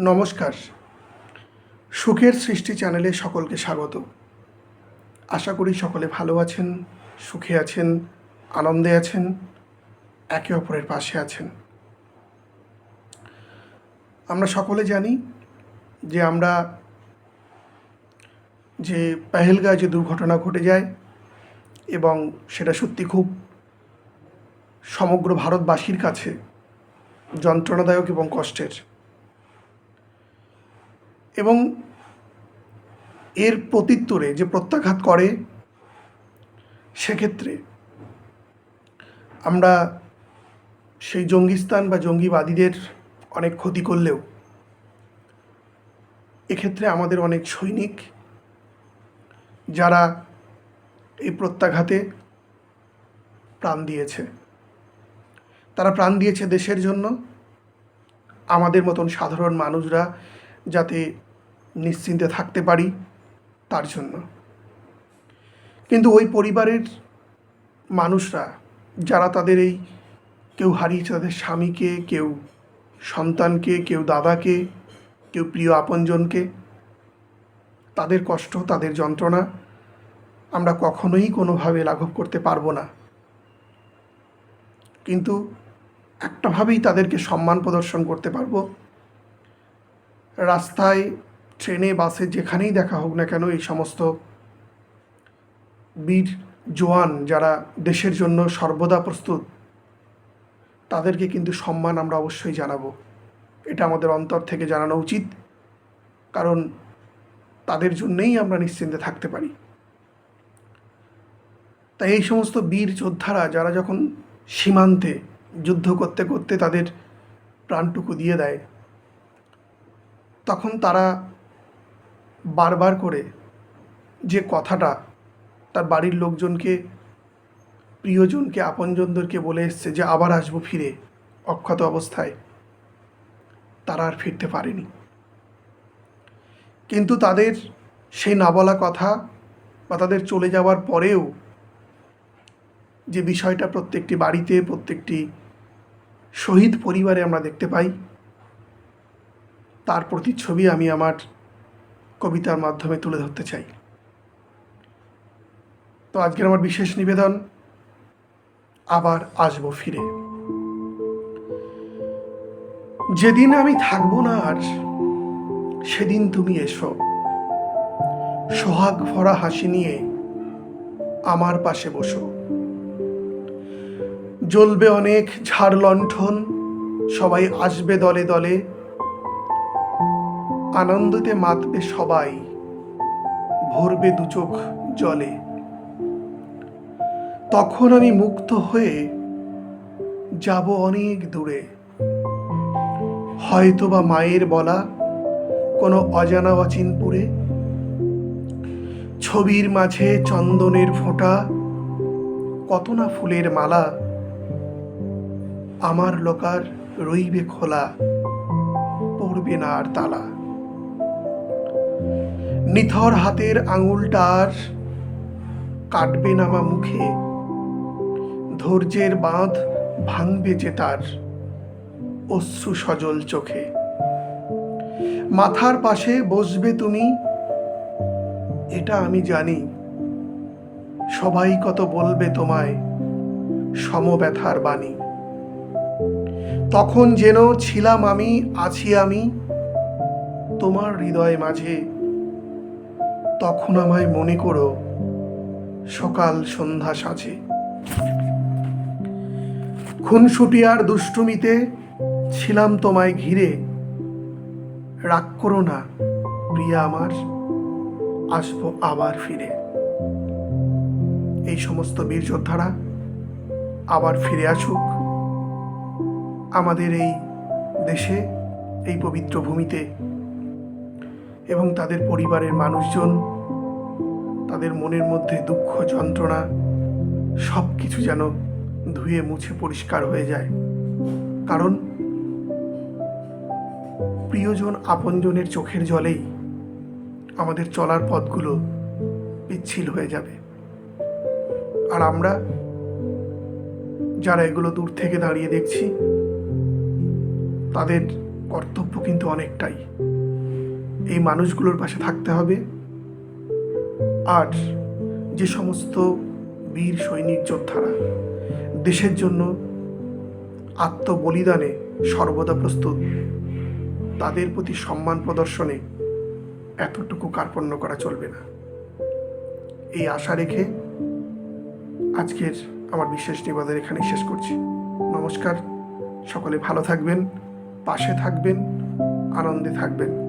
নমস্কার। সুখের সৃষ্টি চ্যানেলে সকলকে স্বাগত। আশা করি সকলে ভালো আছেন, সুখে আছেন, আনন্দে আছেন, একে অপরের পাশে আছেন। আমরা সকলে জানি যে আমরা যে পেহেলগায় যে দুর্ঘটনা ঘটে যায় এবং সেটা সত্যি খুব সমগ্র ভারতবাসীর কাছে যন্ত্রণাদায়ক এবং কষ্টের। এবং এর প্রত্যুত্তরে যে প্রত্যাঘাত করে সেক্ষেত্রে আমরা সেই জঙ্গিস্তান বা জঙ্গিবাদীদের অনেক ক্ষতি করলেও এক্ষেত্রে আমাদের অনেক সৈনিক যারা এই প্রত্যাঘাতে প্রাণ দিয়েছে। তারা প্রাণ দিয়েছে দেশের জন্য। আমাদের মতন সাধারণ মানুষরা যাতে নিশ্চিন্তে থাকতে পারি তার জন্য। কিন্তু ওই পরিবারের মানুষরা, যারা তাদের এই কেউ হারিয়েছে তাদের স্বামীকে, কেউ সন্তানকে, কেউ দাদাকে, কেউ প্রিয় আপনজনকে, তাদের কষ্ট, তাদের যন্ত্রণা আমরা কখনোই কোনোভাবে লাঘব করতে পারব না। কিন্তু একটাভাবেই তাদেরকে সম্মান প্রদর্শন করতে পারব। রাস্তায়, ট্রেনে, বাসে যেখানেই দেখা হোক না কেন এই সমস্ত বীর জোয়ান যারা দেশের জন্য সর্বদা প্রস্তুত, তাদেরকে কিন্তু সম্মান আমরা অবশ্যই জানাব। এটা আমাদের অন্তর থেকে জানানো উচিত, কারণ তাদের জন্যেই আমরা নিশ্চিন্তে থাকতে পারি। তাই এই সমস্ত বীর যোদ্ধারা যারা যখন সীমান্তে যুদ্ধ করতে করতে তাদের প্রাণটুকু দিয়ে দেয় তখন তারা বারবার করে যে কথাটা তার বাড়ির লোকজনকে, প্রিয়জনকে, আপনজনদেরকে বলে এসছে যে আবার আসব ফিরে। অক্ষত অবস্থায় তারা আর ফিরতে পারেনি। কিন্তু তাদের সেই না বলা কথা বা তাদের চলে যাওয়ার পরেও যে বিষয়টা প্রত্যেকটি বাড়িতে, প্রত্যেকটি শহীদ পরিবারে আমরা দেখতে পাই তার প্রতিচ্ছবি আমি আমার কবিতার মাধ্যমে তুলে ধরতে চাই। তো আজকের আমার বিশেষ নিবেদন, আবার আসব ফিরে। যেদিন আমি থাকব না আর সেদিন তুমি এসো। সোহাগ ভরা হাসি নিয়ে আমার পাশে বসো। জ্বলবে অনেক ঝাড় লণ্ঠন, সবাই আসবে দলে দলে। আনন্দতে মাতবে সবাই, ভরবে দু চোখ জলে। তখন আমি মুক্ত হয়ে যাব অনেক দূরে। হয়তোবা মায়ের বলা কোনো অজানা অচিনপুরে। ছবির মাঝে চন্দনের ফোঁটা, কত না ফুলের মালা। আমার লোকার রইবে খোলা, পড়বে না আর তালা। নিথর হাতের আঙুলটার কাটবে নামা মুখে, ধৈর্যের বাঁধ ভাঙবে যে তার অশ্রু সজল চোখে। মাথার পাশে বসবে তুমি, এটা আমি জানি। সবাই কত বলবে তোমায় সমব্যথার বাণী। তখন যেন ছিলাম আমি, আছি আমি তোমার হৃদয় মাঝে, তখন আমায় মনে করো সকাল সন্ধ্যা সাজে। খুনসুটিয়ার দুষ্টুমিতে ছিলাম তোমায় ঘিরে। রাগ করো না, প্রিয়া আমার, আসব আবার ফিরে। এই সমস্ত বীর যোদ্ধারা আবার ফিরে আসুক। আমাদের এই দেশে, এই পবিত্র ভূমিতে এবং তাদের পরিবারের মানুষজন, তাদের মনের মধ্যে দুঃখ, যন্ত্রণা সব কিছু যেন ধুয়ে মুছে পরিষ্কার হয়ে যায়। কারণ প্রিয়জন আপনজনের চোখের জলেই আমাদের চলার পথগুলো পিচ্ছিল হয়ে যাবে। আর আমরা যারা এগুলো দূর থেকে দাঁড়িয়ে দেখছি, তাদের কর্তব্য কিন্তু অনেকটাই। এই মানুষগুলোর পাশে থাকতে হবে। আর যে সমস্ত বীর সৈনিক যোদ্ধারা দেশের জন্য আত্মবলিদানে সর্বদা প্রস্তুত, তাদের প্রতি সম্মান প্রদর্শনে এতটুকু কার্পণ্য করা চলবে না। এই আশা রেখে আজকের আমার বিশেষ নিবেদন এখানে শেষ করছি। নমস্কার, সকলে ভালো থাকবেন, পাশে থাকবেন, আনন্দে থাকবেন।